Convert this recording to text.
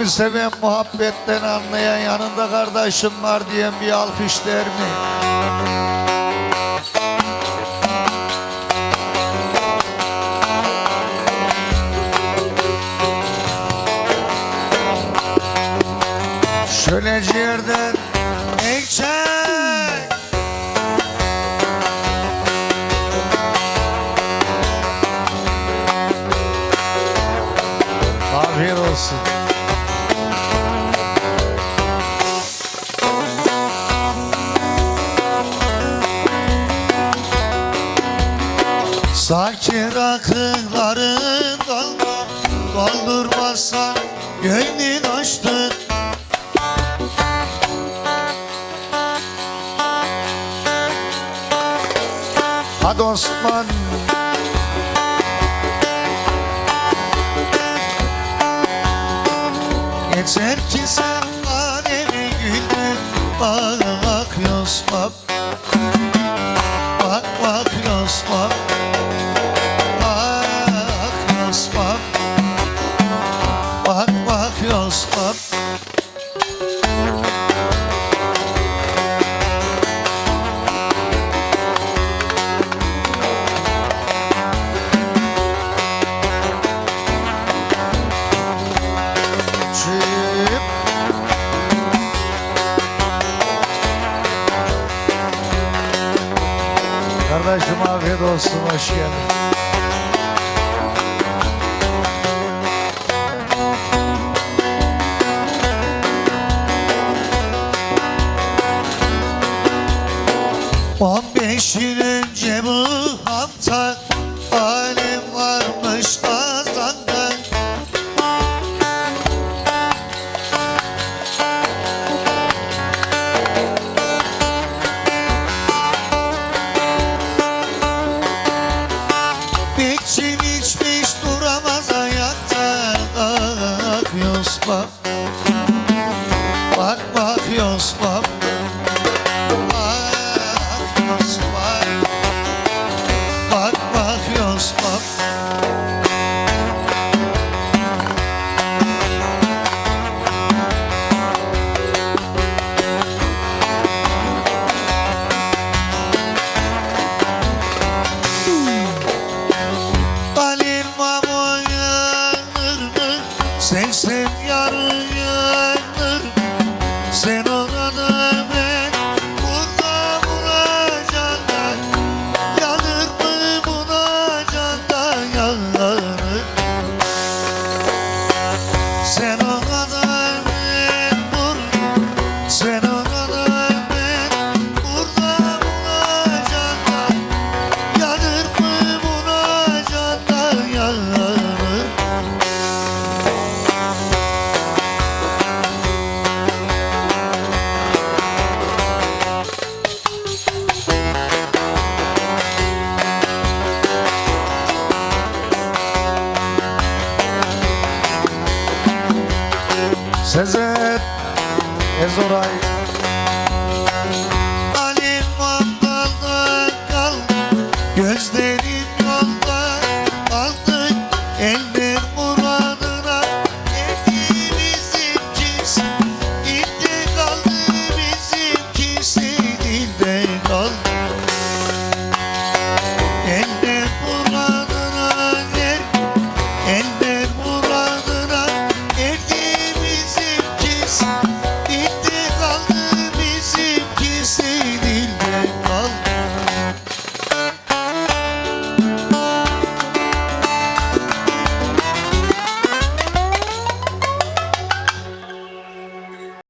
Halimi seven muhabbetten anlayan yanında kardeşim var diyen bir alkış der mi? Şöyle ciğerden ekçek Afiyet olsun. Sakin akıllarından Doldurmazsan gönlün açtı Hadi Osman. Yeter ki sen alemi güldür. Bak Yosmam Bak bak Yosmam Kardeşim afiyet olsun, hoş geldin. On beş yıl önce bu hafta Yosma Bak Yosma Bak bak yanır mı? Sevsem yarın Sezer Ezoray